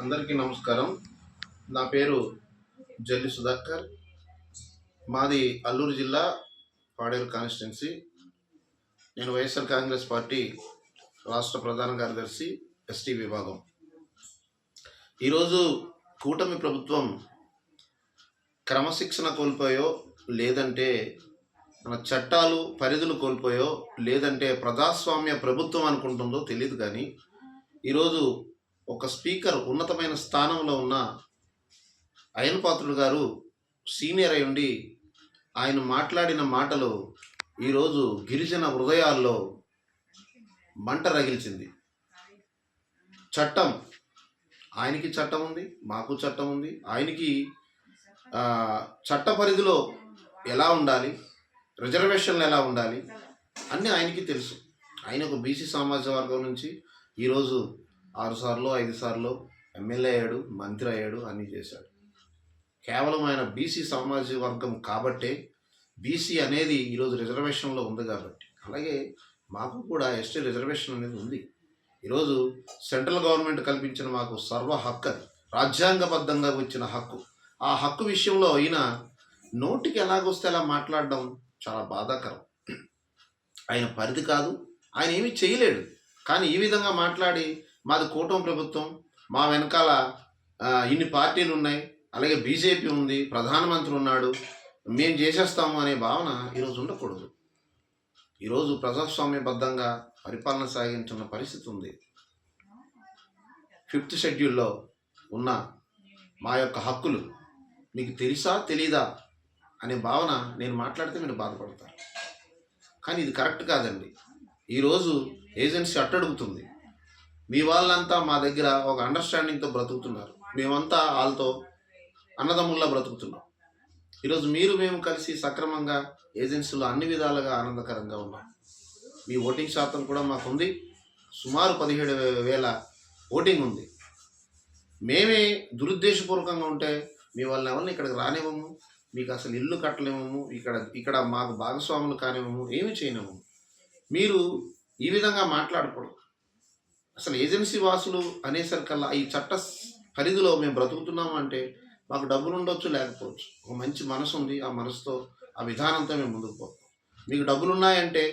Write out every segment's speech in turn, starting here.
అందరికీ నమస్కారం. నా పేరు జల్లి సుధాకర్. మాది అల్లూరు జిల్లా పాడేరు కాన్స్టిట్యున్సీ. నేను వైఎస్ఆర్ కాంగ్రెస్ పార్టీ రాష్ట్ర ప్రధాన కార్యదర్శి ఎస్టీ విభాగం. ఈరోజు కూటమి ప్రభుత్వం క్రమశిక్షణ కోల్పోయో లేదంటే మన చట్టాలు పరిధులు కోల్పోయో లేదంటే ప్రజాస్వామ్య ప్రభుత్వం అనుకుంటుందో తెలియదు కానీ ఈరోజు ఒక స్పీకర్ ఉన్నతమైన స్థానంలో ఉన్న అయనపాత్రుడు గారు సీనియర్ అయి ఉండి ఆయన మాట్లాడిన మాటలు ఈరోజు గిరిజన హృదయాల్లో మంట రగిల్చింది. చట్టం. ఆయనకి చట్టం ఉంది మాకు చట్టం ఉంది. ఆయనకి చట్ట పరిధిలో ఎలా ఉండాలి? రిజర్వేషన్లు ఎలా ఉండాలి? అన్నీ ఆయనకి తెలుసు. ఆయన ఒక బీసీ సామాజిక వర్గం నుంచి ఈరోజు ఆరు సార్లు ఐదు సార్లు ఎమ్మెల్యే అయ్యాడు మంత్రి అయ్యాడు అన్నీ చేశాడు. కేవలం ఆయన బీసీ సామాజిక వర్గం కాబట్టే బీసీ అనేది ఈరోజు రిజర్వేషన్లో ఉంది కాబట్టి. అలాగే మాకు కూడా ఎస్టీ రిజర్వేషన్ అనేది ఉంది. ఈరోజు సెంట్రల్ గవర్నమెంట్ కల్పించిన మాకు సర్వ హక్కు అది రాజ్యాంగబద్ధంగా వచ్చిన హక్కు. ఆ హక్కు విషయంలో ఈయన నోటికి ఎలాగొస్తే అలా మాట్లాడడం చాలా బాధాకరం. ఆయన పరిధి కాదు ఆయన ఏమీ చేయలేడు. కానీ ఈ విధంగా మాట్లాడి మాది కూటమి ప్రభుత్వం. మా వెనకాల ఇన్ని పార్టీలు ఉన్నాయి. అలాగే బీజేపీ ఉంది ప్రధానమంత్రి ఉన్నాడు. మేము చేసేస్తాము అనే భావన ఈరోజు ఉండకూడదు. ఈరోజు ప్రజాస్వామ్యబద్ధంగా పరిపాలన సాగించున్న పరిస్థితి ఉంది. ఫిఫ్త్ షెడ్యూల్లో ఉన్న మా యొక్క హక్కులు మీకు తెలుసా తెలీదా అనే భావన నేను మాట్లాడితే మీరు బాధపడతారు. కానీ ఇది కరెక్ట్ కాదండి. ఈరోజు ఏజెన్సీ అట్టడుగుతుంది. మీ వాళ్ళంతా మా దగ్గర ఒక అండర్స్టాండింగ్తో బ్రతుకుతున్నారు. మేమంతా వాళ్ళతో అన్నదమ్ముల్లా బ్రతుకుతున్నాం. ఈరోజు మీరు మేము కలిసి సక్రమంగా ఏజెన్సీలో అన్ని విధాలుగా ఆనందకరంగా ఉన్నాం. మీ ఓటింగ్ శాతం కూడా మాకుంది. సుమారు పదిహేడు వేల ఓటింగ్ ఉంది. మేమే దురుద్దేశపూర్వకంగా ఉంటే మీ వాళ్ళని ఎవరిని ఇక్కడికి రానివ్వము. మీకు అసలు ఇల్లు కట్టలేము ఇక్కడ ఇక్కడ మాకు భాగస్వాములు కానివ్వము. ఏమి చేయనివ్వము. మీరు ఈ విధంగా మాట్లాడకూడదు. అసలు ఏజెన్సీ వాసులు అనేసరికల్లా ఈ చట్ట పరిధిలో మేము బ్రతుకుతున్నాము అంటే మాకు డబ్బులు ఉండొచ్చు లేకపోవచ్చు. ఒక మంచి మనసు ఉంది ఆ మనసుతో ఆ విధానంతో మేము ముందుకు పోతాం. మీకు డబ్బులు ఉన్నాయంటే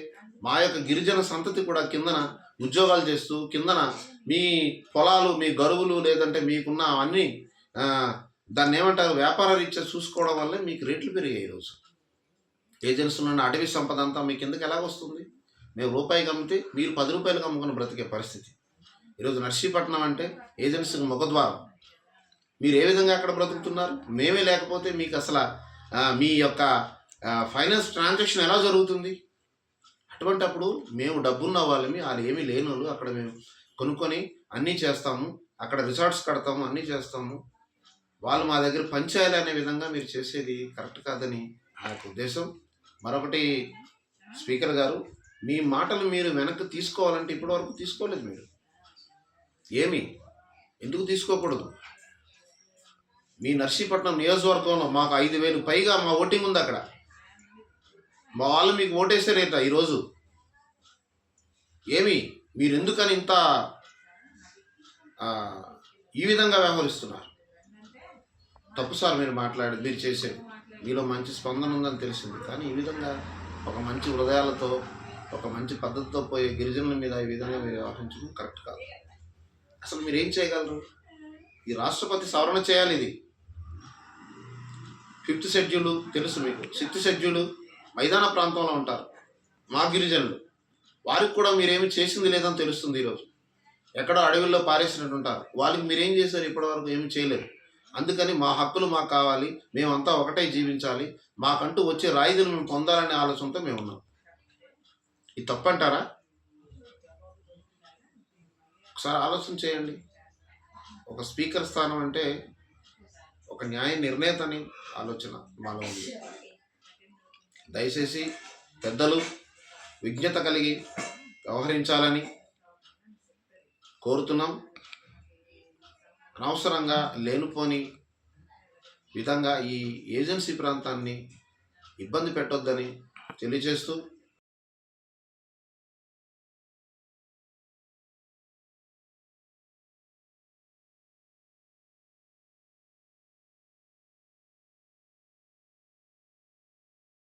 మా యొక్క గిరిజన సంతతి కూడా కిందన ఉద్యోగాలు చేస్తూ కిందన మీ పొలాలు మీ గరువులు లేదంటే మీకున్న అవన్నీ దాన్ని ఏమంటారు వ్యాపార రీత్యా చూసుకోవడం వల్లే మీకు రేట్లు పెరిగాయి ఈరోజు ఏజెన్సీలో ఉన్న అటవీ సంపద అంతా మీకు ఎందుకు ఎలా వస్తుంది మేము రూపాయికి అమ్మితే మీరు పది రూపాయలకు అమ్ముకుని బ్రతికే పరిస్థితి. ఈరోజు నర్సీపట్నం అంటే ఏజెన్సీకి ముఖద్వారం. మీరు ఏ విధంగా అక్కడ బ్రతుకుతున్నారు? మేమే లేకపోతే మీకు అసలు మీ యొక్క ఫైనాన్స్ ట్రాన్సాక్షన్ ఎలా జరుగుతుంది? అటువంటప్పుడు మేము డబ్బున్న వాళ్ళమి వాళ్ళు ఏమీ లేని వాళ్ళు అక్కడ మేము కొనుక్కొని అన్నీ చేస్తాము. అక్కడ రిసార్ట్స్ కడతాము అన్నీ చేస్తాము. వాళ్ళు మా దగ్గర పనిచేయాలి అనే విధంగా మీరు చేసేది కరెక్ట్ కాదని నా యొక్క ఉద్దేశం. మరొకటి స్పీకర్ గారు మీ మాటలు మీరు వెనక్కి తీసుకోవాలంటే ఇప్పటివరకు తీసుకోలేదు మీరు. ఏమి? ఎందుకు తీసుకోకూడదు? మీ నర్సీపట్నం నియోజకవర్గంలో మాకు ఐదు వేలు పైగా మా ఓటింగ్ ఉంది అక్కడ. మా వాళ్ళు మీకు ఓటేసారేట ఈరోజు. ఏమి? మీరు ఎందుకని ఇంత ఈ విధంగా వ్యవహరిస్తున్నారు? తప్పు సార్ మీరు మాట్లాడి మీరు చేసేది. మీలో మంచి స్పందన ఉందని తెలిసింది. కానీ ఈ విధంగా ఒక మంచి హృదయాలతో ఒక మంచి పద్ధతితో పోయే గిరిజనుల మీద ఈ విధంగా మీరు వ్యవహరించడం కరెక్ట్ కాదు. అసలు మీరు ఏం చేయగలరు? ఈ రాష్ట్రపతి సవరణ చేయాలి ఇది. ఫిఫ్త్ షెడ్యూల్ తెలుసు మీకు. సిక్స్త్ షెడ్యూల్ మైదాన ప్రాంతంలో ఉంటారు. మా గిరిజనులు. వారికి కూడా మీరేమి చేసింది లేదని తెలుస్తుంది ఈరోజు. ఎక్కడో అడవిలో పారేసినట్టు ఉంటారు. వాళ్ళకి మీరేం చేశారు ఇప్పటివరకు ఏమి చేయలేరు అందుకని మా హక్కులు మాకు కావాలి. మేమంతా ఒకటే జీవించాలి. మాకంటూ వచ్చే రాయిదీలు మేము పొందాలనే ఆలోచనతో మేము ఉన్నాం ఇది తప్పంటారా ఒకసారి ఆలోచన చేయండి. ఒక స్పీకర్ స్థానం అంటే ఒక న్యాయ నిర్ణేతని ఆలోచన మాలో ఉంది. దయచేసి పెద్దలు విజ్ఞత కలిగి వ్యవహరించాలని కోరుతున్నాం. అనవసరంగా లేనిపోని విధంగా ఈ ఏజెన్సీ ప్రాంతాన్ని ఇబ్బంది పెట్టొద్దని తెలియజేస్తూ